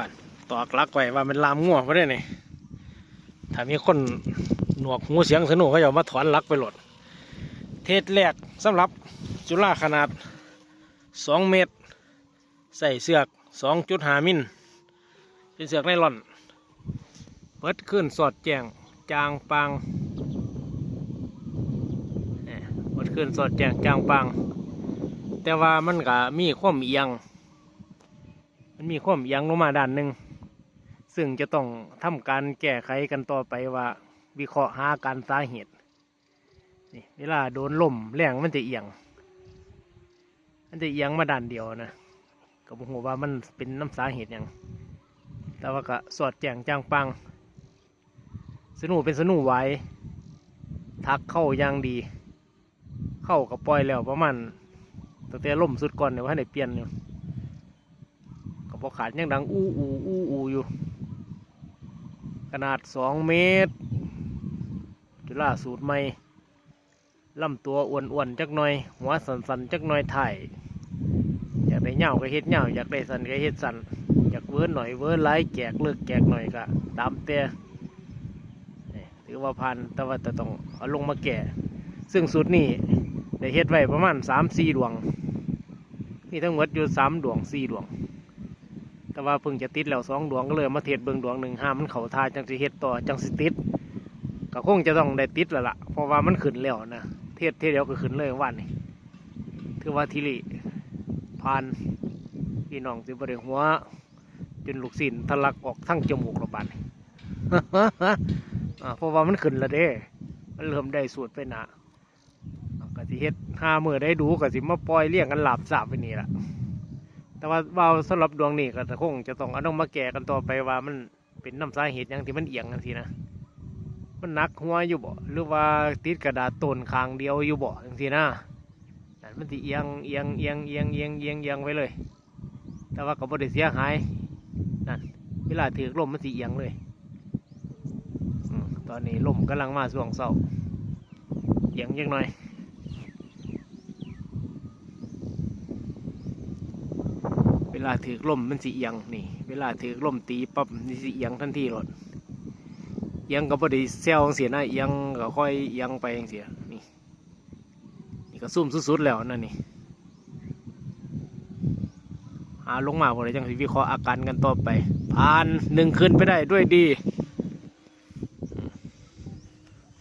ผ่านตอกลักไว้ว่ามันลามง่วงไปได้นี่ถ้ามีคนหนวกหูเสียงสนุกเขาจะเอามาถอนลักไปโหลด เทศแรกสำหรับจุฬาขนาด 2 เมตร ใส่เสือก 2.5 มิลเป็นเสือกไนลอน เปิดขึ้นสอดแจงจางปางเอ้ยเปิดขึ้นสอดแจงจางปาง แต่ว่ามันก็มีความเอียง มันมีความเอียงลงมาด้านหนึ่งซึ่งจะต้องทำการแก้ไขกันต่อไปว่า วิเคราะห์หาการสาเหตุนี่เวลาโดนลมแรงมันจะเอียง มันจะเอียงมาด้านเดียวนะก็บอกว่ามันเป็นน้ำสาเหตุหยังแต่ว่าก็สอดแจงจางปัง สนูเป็นสนูไว้ ทักเข้าย่างดี เข้ากับปล่อยแล้วประมาณตั้งแต่ล่มสุดก่อนเนี่ยว่าให้เปลี่ยนอยู่ ก็พอขาดยังดังอู้อูอู้อูอยู่ ขนาดสองเมตร จุฬาสูตรใหม่ลำตัวอ้วนๆจักหน่อย หัวสันๆจักหน่อยถ่ายอยากได้เหย้าก็เฮ็ดเหย้าอยากได้สันก็เฮ็ดสันอยากเวิร์นหน่อยเวิร์นไล่แจกเลิกแจกหน่อยก็ตามแต่นี่ถือว่าพันแต่ว่าจะต้องเอาลงมาแก่ ซึ่งสูตรนี้ได้เฮ็ดไว้ประมาณสามสี่ดวงนี่ทั้งหมดอยู่สามดวงสี่ดวง แต่ว่าเพิ่งจะติดแล้วสองดวงก็เลยมาเทศเบิงดวงหนึ่งห้ามมันเข่าทาจังสิเฮ็ดต่อจังสิติดก็คงจะต้องได้ติดแล้วล่ะเพราะว่ามันขึ้นแล้วนะเทศเทศเดียวก็ขึ้นเลยวันนี้ถือว่าทีริผ่านพี่น้องสิบริหัวจนลูกศิลทะลักออกทั้งจมูกระบาดเพราะว่ามันขึ้นแล้วเด้ มันเริ่มได้สูตรไปหนาก็สิเฮ็ดห้ามือได้ดูก็สิมาปล่อยเลี้ยงกันหลับสาบไปนี่ล่ะ แต่ว่าว่าสำหรับดวงนี้ก็คงจะต้องเอาต้องมาแก่กันต่อไปว่ามันเป็นน้ำสาเหตุหยังที่มันเอียงกันทีนะมันนักหัวอยู่บ่หรือว่าติดกระดาษต้นคางเดียวอยู่บ่จังทีนะนั่นมันสิเอียงเอียงเอียงเอียงเอียงเอียงเอียงไว้เลย แต่ว่าก็บ่ได้เสียหายนั่นเวลาถือลมมันสิเอียงเลยตอนนี้ลมกำลังมาช่วงเศร้าเอียงยังหน่อย เว ลาถือลมมันสิเอียงนี่ เวลาถือลมตีปั๊บมันสิเอียงทันทีรถเอียงก็บ่ได้เซลเสียนะเอียงก็ค่อยเอียงไปจังเสียนี่นี่ก็ซุ่มสุดๆแล้วนั่นนี่หาลงมาพอได้จังสิวิเคราะห์อาการกันต่อไปผ่านหนึ่งคืนไปได้ด้วยดี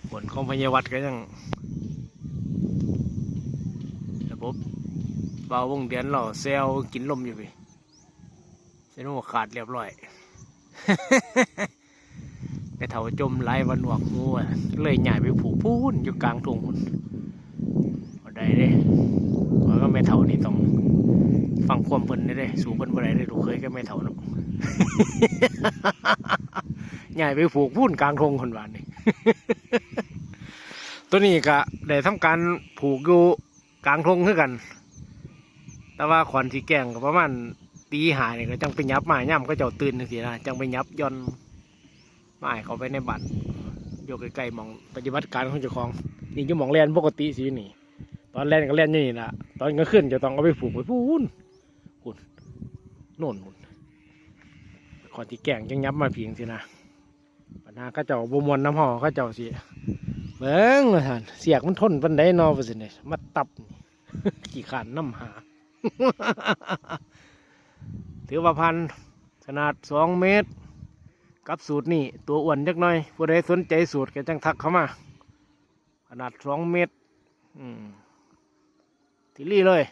ผลของพยาวัดก็ยังระบบเบาวงเดือนเราเซลกินลมอยู่พี่ เส้นหัวขาดเรียบร้อยไปเถาจมไหลวันหวกงูเลยใหญ่ไปผูกพูนอยู่กลางทุ่งพุ่นได้เด้ว่าก็ไม่เท่านี่ต้องฟังความเพิ่นได้เด้สู่เพิ่นบ่ได้เด้ลูกเคยก็ไม่เท่าเนาะใหญ่ไปผูกพูนกลางทงคนวานนี่ตัวนี้ก็ได้ทำการผูกอยู่กลางทงคือกัน แต่ว่าขอนสีแกงก็ประมาณ ตีหายนี่ก็จังไปยับมาย่ำก็เจ้าตื่นสินะจังไปยับย่อนไม้เขาไปในบัตรอยู่ใกล้ๆมองปฏิบัติการของเจ้าของนี่จะมองแลนปกติสินี่ ตอนแลนก็แลนอยู่นี่ละตอนก็ขึ้นจะต้องเอาไปผูกไว้พูนพูนโน่นพูนขอนสีแก่งจังยับมาเพียงสินะปัญหาก็เจ้าบมวนน้ำห่อก็เจ้าสิเบิ้งว่าท่านเสียกมันทนปันไดเนอไปสิเนี่ยมาตับขี่ขานน้ำหา ถือว่าพันขนาดสองเมตร กับสูตรนี่ตัวอ้วนจักหน่อยผู้ใดสนใจสูตรก็จังทักเข้ามา ขนาดสองเมตรอืมทีรี่เลย